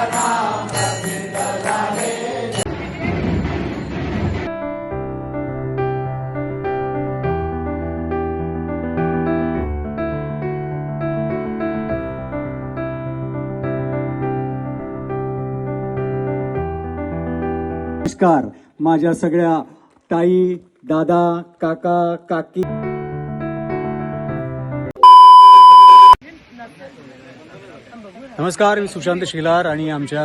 नमस्कार माझ्या सगळ्या ताई दादा काका काकी. नमस्कार मी सुशांत शिलार आणि आमच्या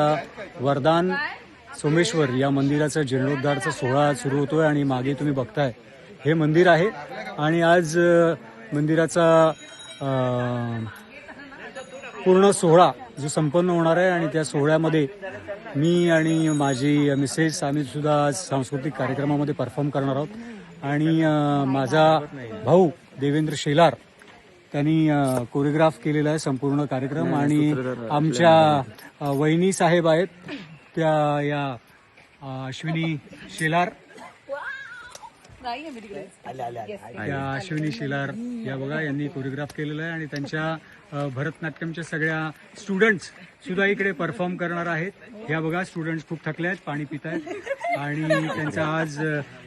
वरदान सोमेश्वर या मंदिराचा जीर्णोद्धारचा सोहळा सुरू होतोय आणि मागे तुम्ही बघताय हे मंदिर आहे. आणि आज मंदिराचा पूर्ण सोहळा जो संपन्न होणार आहे आणि त्या सोहळ्यामध्ये मी आणि माझी मिसेस आम्ही सुद्धा आज सांस्कृतिक कार्यक्रमामध्ये परफॉर्म करणार आहोत. आणि माझा भाऊ देवेंद्र शेलार त्यांनी कोरिओग्राफ केलेला आहे संपूर्ण कार्यक्रम आणि आमच्या वहिनी साहेब आहेत त्या या अश्विनी शेलार. त्या अश्विनी शिलार या बघा यांनी कोरिओग्राफ केलेलं आहे आणि त्यांच्या भरतनाट्यमच्या सगळ्या स्टुडंट्स सुद्धा इकडे परफॉर्म करणार आहेत. या बघा स्टुडंट्स खूप थकले आहेत पाणी पित आहेत. आणि त्यांचा आज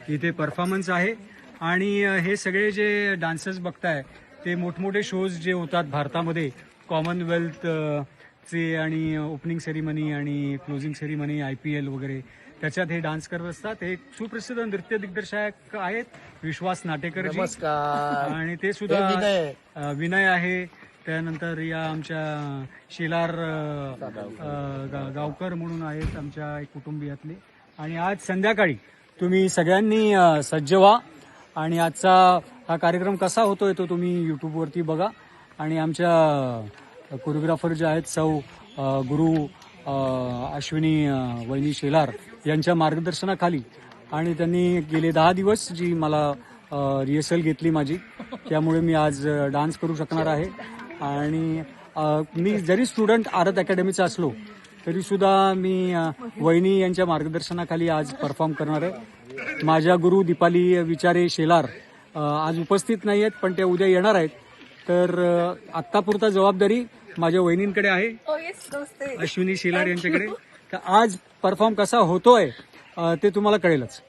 इथे परफॉर्मन्स आहे. आणि हे सगळे जे डान्सर्स बघताय ते मोठमोठे शोज जे होतात भारतामध्ये कॉमनवेल्थ चे आणि ओपनिंग सेरिमनी आणि closing ceremony I P L वगैरे त्याच्यात हे डान्स करत असतात. हे सुप्रसिद्ध नृत्य दिग्दर्शक आहेत विश्वास नाटेकर आणि ते सुद्धा विनय. आहे. त्यानंतर या आमच्या शेलार गावकर म्हणून आहेत आमच्या एक कुटुंबियातले. आणि आज संध्याकाळी तुम्ही सगळ्यांनी सज्ज व्हा. आणि आजचा हा कार्यक्रम कसा होतोय तो तुम्ही युट्यूबवरती बघा. आणि आमच्या कोरिओग्राफर जे आहेत सौ गुरु अश्विनी वहिनी शेलार यांच्या मार्गदर्शनाखाली आणि त्यांनी गेले दहा दिवस जी मला रिहर्सल घेतली माझी त्यामुळे मी आज डान्स करू शकणार आहे. आणि मी जरी स्टुडंट आरत अकॅडमीचा असलो तरी सुद्धा मी वहिनी यांच्या मार्गदर्शनाखाली आज परफॉर्म करणार आहे. माझ्या गुरु दीपाली विचारे शेलार आज उपस्थित नाही आहेत पण त्या उद्या येणार आहेत. तर आत्तापुरता जबाबदारी माझ्या वहिनींकडे आहे. अश्विनी शेलार यांच्याकडे. तर आज परफॉर्म कसा होतोय ते तुम्हाला कळेलच.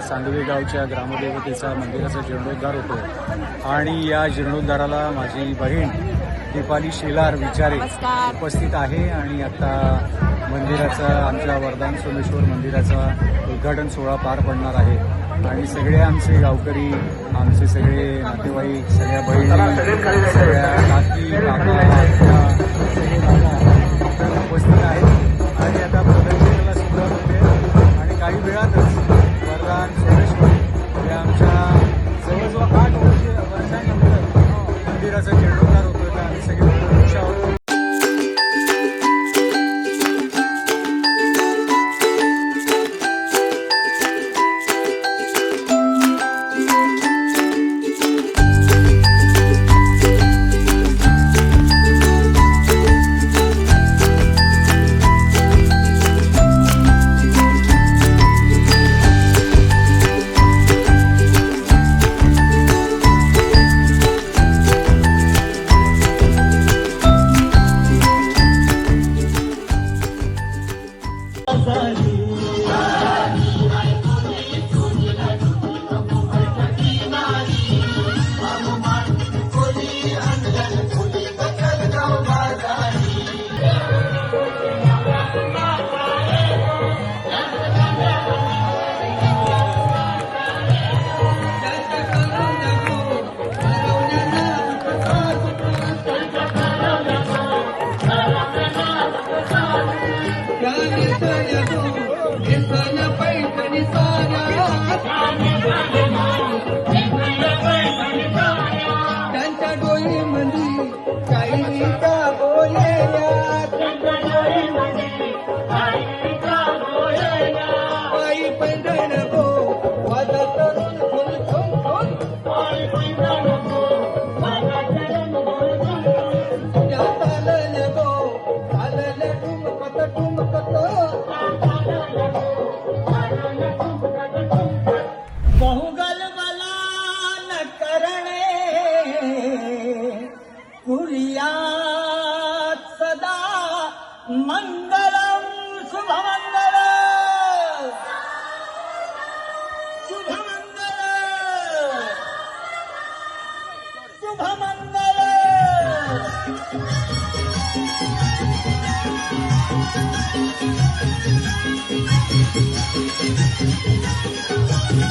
सांगवी गावच्या ग्रामदेवतेचा मंदिराचा जीर्णोद्धार होतो आणि या जीर्णोद्धाराला माझी बहीण दीपाली शेलार विचारे उपस्थित आहे आणि आता मंदिराचा आमच्या वरदान सोमेश्वर मंदिराचा उद्घाटन सोहळा पार पडणार आहे. आणि सगळे आमचे गावकरी आमचे सगळे नातेवाईक सगळ्या बहिणी सगळ्या काकी काका सगळे उपस्थित आहेत. आणि आता वरदान सोमेश्वर या आमच्या जवळजवळ आठ वर्ष वर्षांनंतर मंदिराचा जीर्णोद्धार त्यांच्या বলে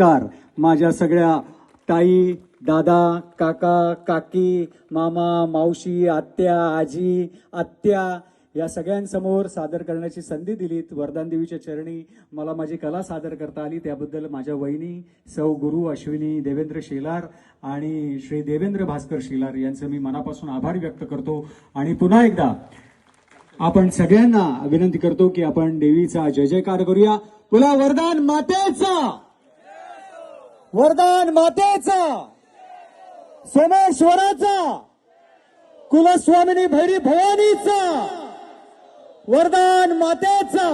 नमस्कार. माझ्या सगळ्या ताई दादा काका काकी मामा मावशी आत्या आजी आत्या या सगळ्यांसमोर सादर करण्याची संधी दिलीत. वरदान देवीच्या चरणी मला माझी कला सादर करता आली. त्याबद्दल माझ्या वहिनी सौ गुरु अश्विनी देवेंद्र शेलार आणि श्री देवेंद्र भास्कर शेलार यांचं मी मनापासून आभार व्यक्त करतो. आणि पुन्हा एकदा आपण सगळ्यांना विनंती करतो की आपण देवीचा जय जयकार करूया. पुन्हा वरदान मातेचा! वरदान मातेचा सोमेश्वराचा कुलस्वामिनी भैरी भवानीचा वरदान मातेचा.